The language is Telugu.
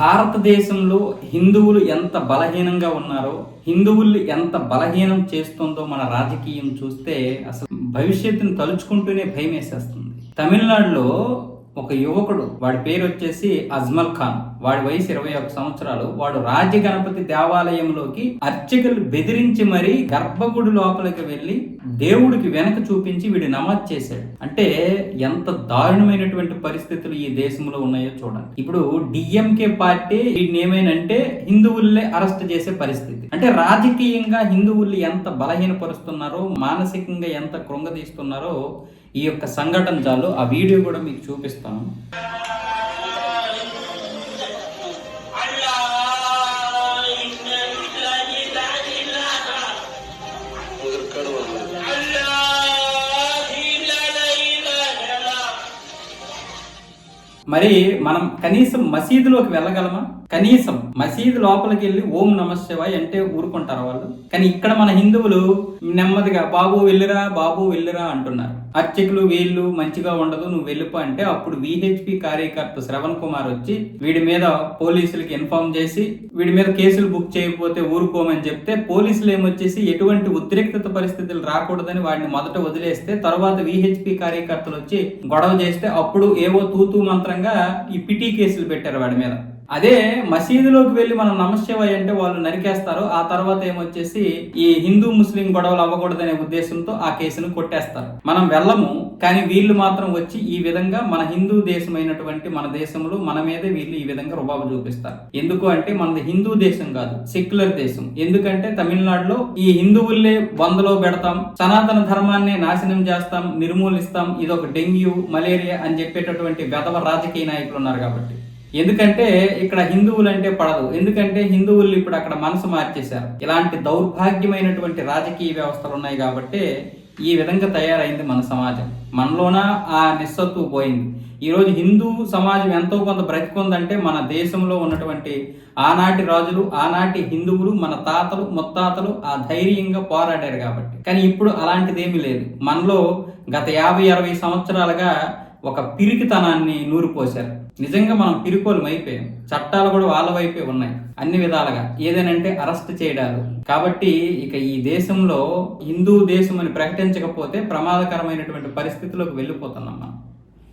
భారతదేశంలో హిందువులు ఎంత బలహీనంగా ఉన్నారో హిందువుల్ని ఎంత బలహీనం చేస్తుందో మన రాజకీయం చూస్తే అసలు భవిష్యత్తును తలుచుకుంటూనే భయం వేసేస్తుంది తమిళనాడులో ఒక యువకుడు వాడి పేరు వచ్చేసి అజ్మల్ ఖాన్. వాడి వయసు ఇరవై ఒక సంవత్సరాలు. వాడు రాజగణపతి దేవాలయంలోకి అర్చకులు బెదిరించి మరీ గర్భగుడి లోపలికి వెళ్ళి దేవుడికి వెనక చూపించి వీడు నమాజ్ చేశాడు. అంటే ఎంత దారుణమైనటువంటి పరిస్థితులు ఈ దేశంలో ఉన్నాయో చూడండి. ఇప్పుడు డిఎంకే పార్టీ వీడిని ఏమైనంటే హిందువుల్లే అరెస్ట్ చేసే పరిస్థితి. అంటే రాజకీయంగా హిందువుల్ని ఎంత బలహీనపరుస్తున్నారో మానసికంగా ఎంత కృంగదీస్తున్నారో ఈ యొక్క సంఘటన చాలు. ఆ వీడియో కూడా మీకు చూపిస్తాను. మరి మనం కనీసం మసీదులోకి వెళ్ళగలమా? కనీసం మసీదు లోపలికి వెళ్ళి ఓం నమ శివాయ్ అంటే ఊరుకుంటారు వాళ్ళు? కానీ ఇక్కడ మన హిందువులు నెమ్మదిగా బాబు వెళ్ళిరా బాబు వెళ్ళిరా అంటున్నారు. అర్చకులు వీళ్ళు మంచిగా ఉండదు నువ్వు వెళ్ళిపో అంటే అప్పుడు విహెచ్పి కార్యకర్త శ్రవణ్ కుమార్ వచ్చి వీడి మీద పోలీసులకి ఇన్ఫార్మ్ చేసి వీడి మీద కేసులు బుక్ చేయకపోతే ఊరుకోమని చెప్తే పోలీసులు ఏమొచ్చేసి ఎటువంటి ఉద్రిక్తత పరిస్థితులు రాకూడదని వాడిని మొదట వదిలేస్తే తర్వాత విహెచ్పి కార్యకర్తలు వచ్చి గొడవ చేస్తే అప్పుడు ఏవో తూతూ మంత్రంగా ఈ పిటి కేసులు పెట్టారు వాడి మీద. అదే మసీదులోకి వెళ్ళి మనం నమశివాయ అంటే వాళ్ళు నరికేస్తారు. ఆ తర్వాత ఏమొచ్చేసి ఈ హిందూ ముస్లిం గొడవలు అవ్వకూడదనే ఉద్దేశంతో ఆ కేసును కొట్టేస్తారు. మనం వెళ్ళము కానీ వీళ్ళు మాత్రం వచ్చి ఈ విధంగా మన హిందూ దేశమైనటువంటి మన దేశంలో మన మీదే వీళ్ళు ఈ విధంగా రుబాబు చూపిస్తారు. ఎందుకు అంటే మనది హిందూ దేశం కాదు సెక్యులర్ దేశం. ఎందుకంటే తమిళనాడులో ఈ హిందువుల్లే వందలో పెడతాం సనాతన ధర్మాన్ని నాశనం చేస్తాం నిర్మూలిస్తాం ఇదొక డెంగ్యూ మలేరియా అని చెప్పేటటువంటి వెధవ రాజకీయ నాయకులు ఉన్నారు కాబట్టి. ఎందుకంటే ఇక్కడ హిందువులు అంటే పడదు. ఎందుకంటే హిందువులు ఇప్పుడు అక్కడ మనసు మార్చేశారు. ఇలాంటి దౌర్భాగ్యమైనటువంటి రాజకీయ వ్యవస్థలు ఉన్నాయి కాబట్టి ఈ విధంగా తయారైంది మన సమాజం. మనలోన ఆ నిస్సత్తు పోయింది. ఈరోజు హిందూ సమాజం ఎంతో కొంత బ్రతికుందంటే మన దేశంలో ఉన్నటువంటి ఆనాటి రాజులు ఆనాటి హిందువులు మన తాతలు ముత్తాతలు ఆ ధైర్యంగా పోరాడారు కాబట్టి. కానీ ఇప్పుడు అలాంటిదేమీ లేదు. మనలో గత యాభై అరవై సంవత్సరాలుగా ఒక పిరికితనాన్ని నూరిపోశారు నిజంగా మనం పిరికోలం అయిపోయాం చట్టాలు కూడా వాళ్ళ వైపే ఉన్నాయి. అన్ని విధాలుగా. ఏదేనంటే అరెస్ట్ చేయడాలు. కాబట్టి ఇక ఈ దేశంలో హిందూ దేశం అని ప్రకటించకపోతే ప్రమాదకరమైనటువంటి పరిస్థితిలోకి వెళ్ళిపోతున్నాం మనం.